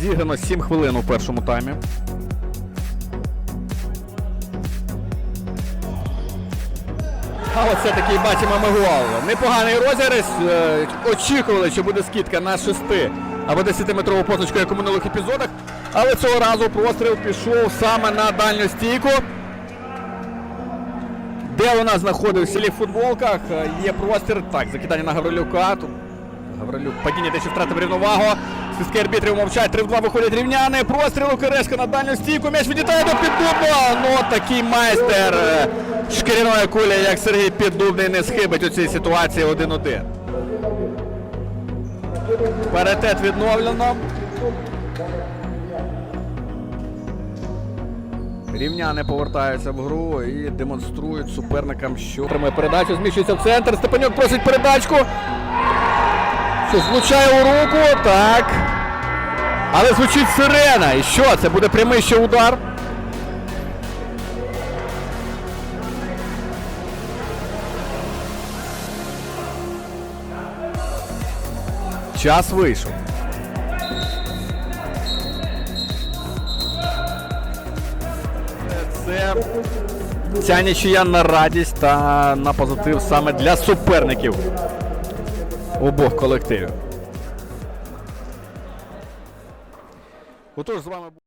Зіграно 7 хвилин у першому таймі. А оце такий бачимо ми гол. Непоганий розіграш. Е, Очікували, що буде скидка на 6 або 10-метрову позначку, як у минулих епізодах. Але цього разу простріл пішов саме на дальню стійку. Де у нас знаходився в футболках. Е, Є простір. Так, закидання на Гаврилюка. Тут Гаврилюк падіння те, що втратив рівновагу. Свистки арбітрів мовчать. 3 в 2 виходять рівняни. Простріл у Керешка на дальню стійку. М'яч відлітає до Піддубного. Ну, такий майстер е, шкіряної кулі, як Сергій Піддубний, не схибить у цій ситуації 1-1. Паритет відновлено. Рівняни повертаються в гру і демонструють суперникам, що отримує передачу, зміщується в центр. Степанюк просить передачку. Що влучає у руку, так. Але звучить сирена. І що? Це буде прямий ще удар. Час вийшов. Ця нічия на радість та на позитив саме для суперників обох колективів. Отож, з вами.